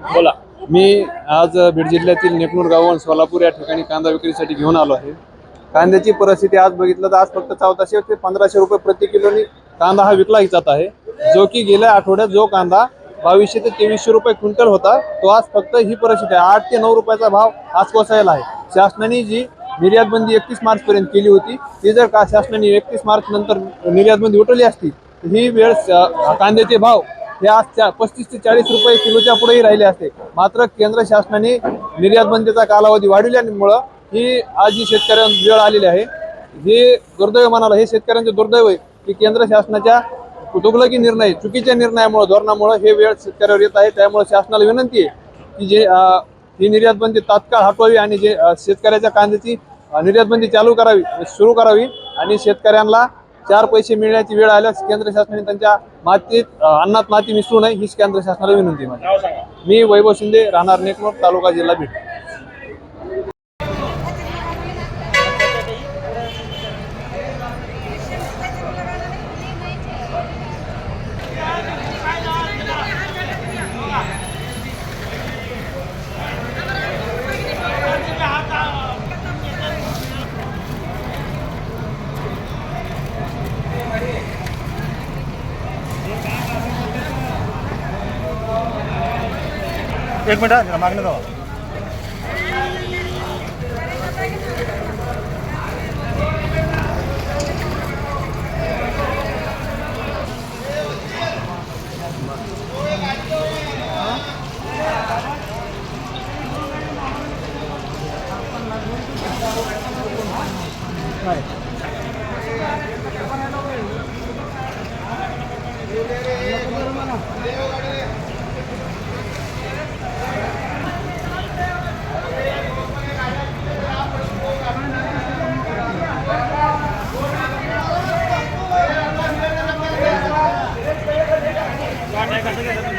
बोला. मी आज बीड जिल्ह्यातील नेकनूर गावून सोलापूर या ठिकाणी कांदा विक्रीसाठी घेऊन आलो आहे. कांद्याची परिस्थिती आज बघितलं तर आज फक्त चौदाशे ते पंधराशे रुपये प्रति किलोनी कांदा हा विकला जात आहे. जो की गेल्या आठवड्यात जो कांदा बावीसशे ते तेवीसशे रुपये क्विंटल होता तो आज फक्त ही परिस्थिती आहे. आठ ते नऊ रुपयाचा भाव आज कोसळला आहे. शासनाने जी निर्यातबंदी एकतीस मार्च पर्यंत केली होती ती जर का शासनाने एकतीस मार्च नंतर निर्यातबंदी उठवली असती ही वेळ कांद्याचे भाव हे आज चा- पस्तीस ते चाळीस रुपये किलोच्या पुढेही राहिले असते. मात्र केंद्र शासनाने निर्यात बंदीचा कालावधी वाढविल्यामुळं ही आज जी शेतकऱ्यांवर वेळ आलेली आहे हे दुर्दैव म्हणाला हे शेतकऱ्यांचे दुर्दैव आहे की केंद्र शासनाच्या तुगलकी निर्णय चुकीच्या निर्णयामुळे धोरणामुळे हे वेळ शेतकऱ्यावर येत आहे. त्यामुळे शासनाला विनंती आहे की जे ही निर्यात बंदी तात्काळ हटवावी आणि जे शेतकऱ्याच्या कांद्याची निर्यातबंदी निर्यात बंदी चालू करावी सुरू करावी आणि शेतकऱ्यांना चार पैसे मिळण्याची वेळ आल्यास केंद्र शासनाने त्यांच्या मातीत अन्नात माती मिसळू नये हीच केंद्र शासनाला विनंती माझी. मी वैभव शिंदे राहणार नेकनोर तालुका जिल्हा बीड एक मिनट मागणं जावा Right. জায়গা থেকে